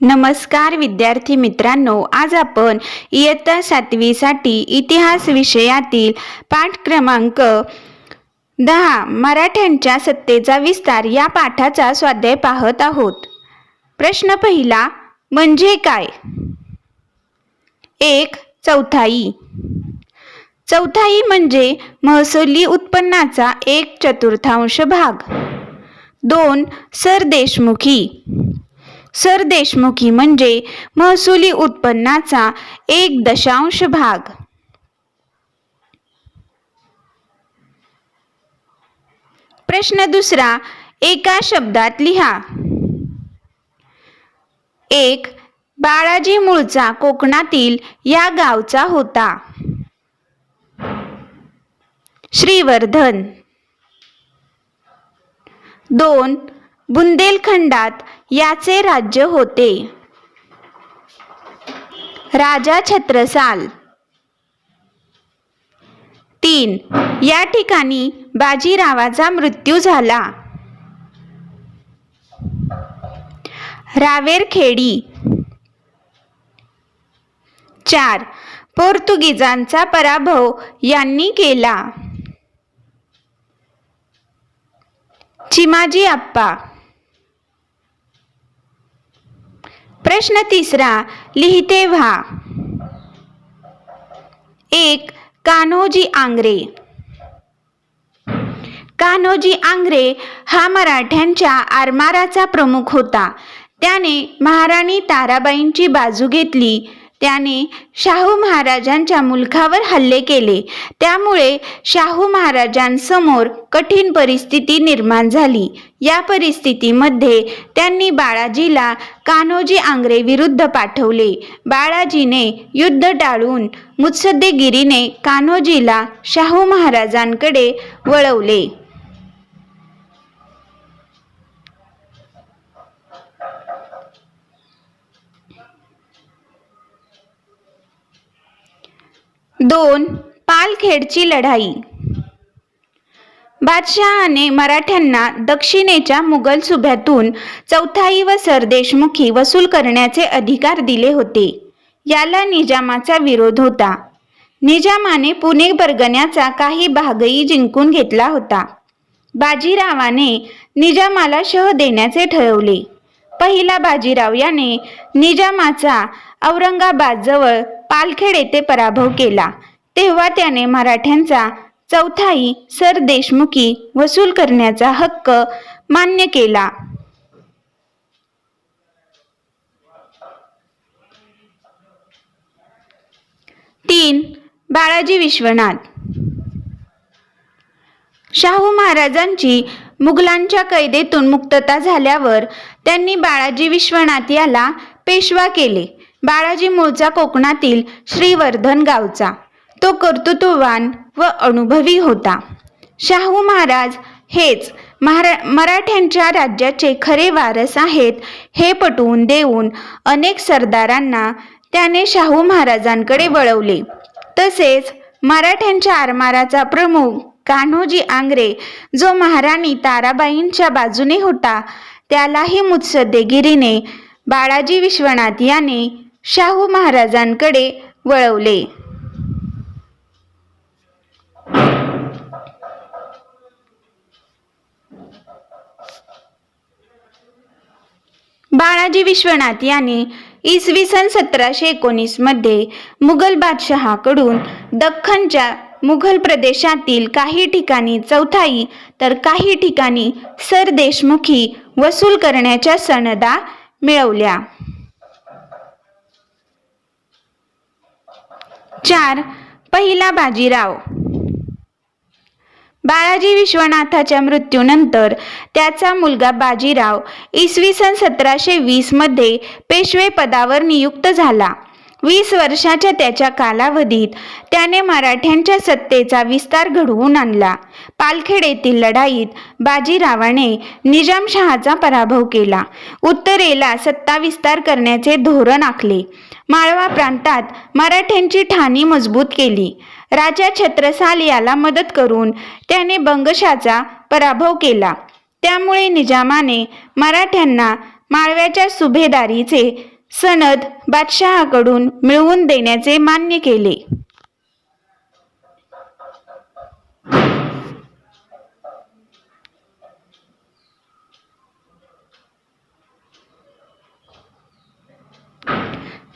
नमस्कार विद्यार्थी मित्रांनो आज आपण इयत्ता सातवीसाठी इतिहास विषयातील पाठ क्रमांक दहा मराठ्यांच्या सत्तेचा विस्तार या पाठाचा स्वाध्याय पाहत आहोत. प्रश्न पहिला म्हणजे काय? एक चौथाई. चौथाई म्हणजे महसुली उत्पन्नाचा एक चतुर्थांश भाग. दोन सरदेशमुखी सरदेशमुखी म्हणजे महसुली उत्पन्नाचा एक दशांश भाग. प्रश्न दुसरा एका शब्दात लिहा. एक बाळाजी मूळचा कोकणातील या गावचा होता. श्रीवर्धन. दोन बुंदेलखंडात याचे राज्य होते. राजा छत्रसाल. तीन. या ठिकाणी बाजीरावाचा मृत्यू झाला. रावेरखेडी. चार. पोर्तुगीजांचा पराभव यांनी केला. चिमाजी आप्पा. प्रश्न तिसरा लिहिते व्हा. एक कान्होजी आंग्रे. कान्होजी आंग्रे हा मराठ्यांच्या आरमाराचा प्रमुख होता. त्याने महाराणी ताराबाईंची बाजू घेतली. त्याने शाहू महाराजांच्या मुलखावर हल्ले केले. त्यामुळे शाहू महाराजांसमोर कठीण परिस्थिती निर्माण झाली. या परिस्थितीमध्ये त्यांनी बाळाजीला कान्होजी आंग्रे विरुद्ध पाठवले. बाळाजीने युद्ध टाळून मुत्सद्देगिरीने कान्होजीला शाहू महाराजांकडे वळवले. दोन पालखेडची लढाई. बादशहाने मराठ्यांना दक्षिणेच्या मुघल सुभ्यातून चौथाई व सरदेशमुखी वसूल करण्याचे अधिकार दिले होते. याला निजामाचा विरोध होता. निजामाने पुणे बर्गण्याचा काही भागही जिंकून घेतला होता. बाजीरावाने निजामाला शह देण्याचे ठरवले. पहिला बाजीराव याने निजामाचा औरंगाबादजवळ पालखेड येथे पराभव केला. तेव्हा त्याने मराठ्यांचा चौथाई सरदेशमुखी वसूल करण्याचा हक्क मान्य केला. तीन बाळाजी विश्वनाथ. शाहू महाराजांची मुघलांच्या कैदेतून मुक्तता झाल्यावर त्यांनी बाळाजी विश्वनाथ याला पेशवा केले. बाळाजी मूळचा कोकणातील श्रीवर्धन गावचा. तो कर्तृत्ववान व अनुभवी होता. शाहू महाराज हेच महारा मराठ्यांच्या राज्याचे खरे वारस आहेत हे पटवून देऊन अनेक सरदारांना त्याने शाहू महाराजांकडे वळवले. तसेच मराठ्यांच्या आरमाराचा प्रमुख कान्होजी आंग्रे जो महाराणी ताराबाईंच्या बाजूने होता त्यालाही मुत्सद्देगिरीने बाळाजी विश्वनाथ याने शाहू महाराजांकडे वळवले. बाळाजी विश्वनाथ यांनी इसवी सन सतराशे एकोणीसमध्ये मुघल बादशहाकडून दख्खनच्या मुघल प्रदेशातील काही ठिकाणी चौथाई तर काही ठिकाणी सरदेशमुखी वसूल करण्याच्या सनदा मिळवल्या. चार पहिला बाजीराव. बाळाजी विश्वनाथाच्या मृत्यूनंतर त्याचा मुलगा बाजीराव इसवी सन सतराशे वीसमध्ये पेशवे पदावर नियुक्त झाला. वीस वर्षाच्या त्याच्या कालावधीत त्याने मराठ्यांच्या सत्तेचा विस्तार घडवून आणला. पालखेड येथील लढाईत बाजीरावाने निजामशहाचा पराभव केला. उत्तरेला सत्ता विस्तार करण्याचे धोरण आखले. माळवा प्रांतात मराठ्यांची ठाणी मजबूत केली. राजा छत्रसाल याला मदत करून त्याने बंगशाचा पराभव केला. त्यामुळे निजामाने मराठ्यांना माळव्याच्या सुभेदारीचे सनद बादशहाकडून मिळवून देण्याचे मान्य केले.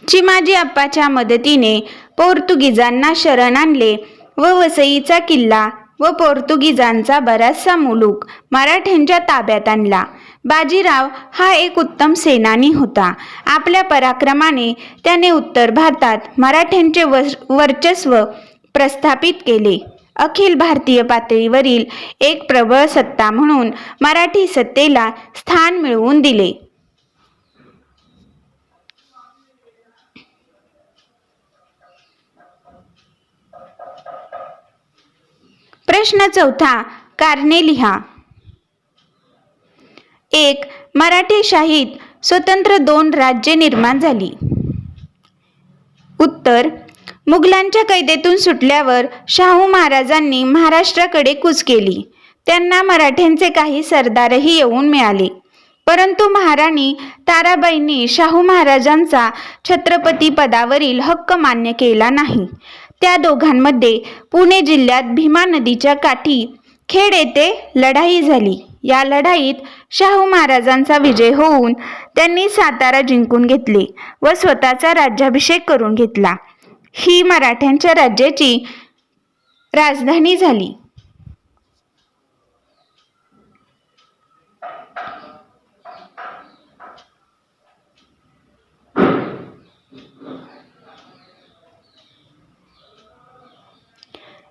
चिमाजी अप्पाच्या मदतीने पोर्तुगीजांना शरण आणले व वसईचा किल्ला व पोर्तुगीजांचा बराचसा मुलूक मराठ्यांच्या ताब्यात आणला. बाजीराव हा एक उत्तम सेनानी होता. आपल्या पराक्रमाने त्याने उत्तर भारतात मराठ्यांचे वर्चस्व प्रस्थापित केले. अखिल भारतीय पातळीवरील एक प्रबळ सत्ता म्हणून मराठी सत्तेला स्थान मिळवून दिले. प्रश्न चौथा कारणे लिहा. एक मराठी शाहीत स्वतंत्र दोन राज्ये निर्माण झाली. उत्तर मुघलांच्या कैदेतून सुटल्यावर शाहू महाराजांनी महाराष्ट्राकडे कूच केली. त्यांना मराठ्यांचे काही सरदारही येऊन मिळाले. परंतु महाराणी ताराबाईंनी शाहू महाराजांचा छत्रपती पदावरील हक्क मान्य केला नाही. त्या दोघांमध्ये पुणे जिल्ह्यात भीमा नदीच्या काठी खेड येथे लढाई झाली. या लढाईत शाहू महाराजांचा विजय होऊन त्यांनी सातारा जिंकून घेतले व स्वतःचा राज्याभिषेक करून घेतला. ही मराठ्यांच्या राज्याची राजधानी झाली.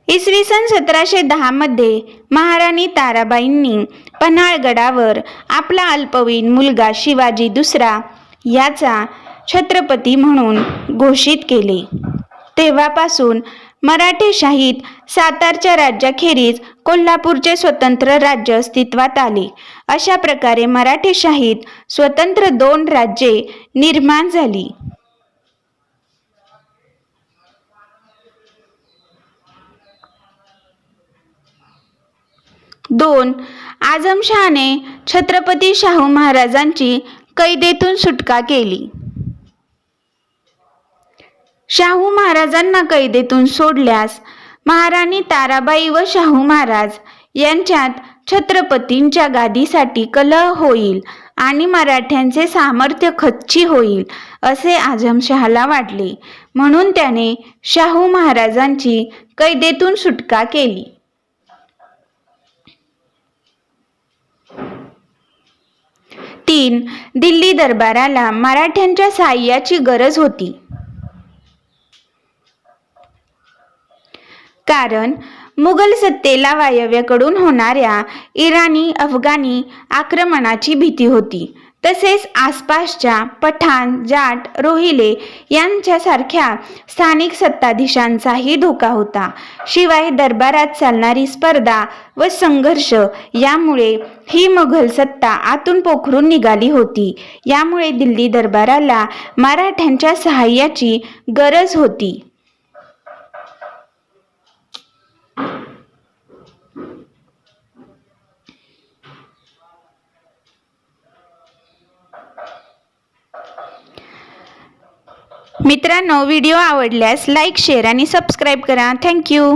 इसवी सन सतराशे दहामध्ये महाराणी ताराबाईंनी पन्हाळगडावर आपला अल्पवयीन मुलगा शिवाजी दुसरा याचा छत्रपती म्हणून घोषित केले. तेव्हापासून मराठेशाहीत सातारच्या राज्याखेरीज कोल्हापूरचे स्वतंत्र राज्य अस्तित्वात आले. अशा प्रकारे मराठेशाहीत स्वतंत्र दोन राज्ये निर्माण झाली. दोन आझमशहाने छत्रपती शाहू महाराजांची कैदेतून सुटका केली. शाहू महाराजांना कैदेतून सोडल्यास महाराणी ताराबाई व शाहू महाराज यांच्यात छत्रपतींच्या गादीसाठी कलह होईल आणि मराठ्यांचे सामर्थ्य खच्ची होईल असे आझमशहाला वाटले. म्हणून त्याने शाहू महाराजांची कैदेतून सुटका केली. तीन दिल्ली दरबाराला मराठ्यांच्या साह्याची गरज होती. कारण मुघल सत्तेला वायव्याकडून होणाऱ्या इराणी अफगाणी आक्रमणाची भीती होती. तसेच आसपासच्या पठाण जाट रोहिले यांच्यासारख्या स्थानिक सत्ताधीशांचाही धोका होता. शिवाय दरबारात चालणारी स्पर्धा व संघर्ष यामुळे ही मुघल सत्ता आतून पोखरून निघाली होती. यामुळे दिल्ली दरबाराला मराठ्यांच्या सहाय्याची गरज होती. मित्रांनो व्हिडिओ आवडल्यास लाईक शेअर आणि सबस्क्राईब करा. Thank you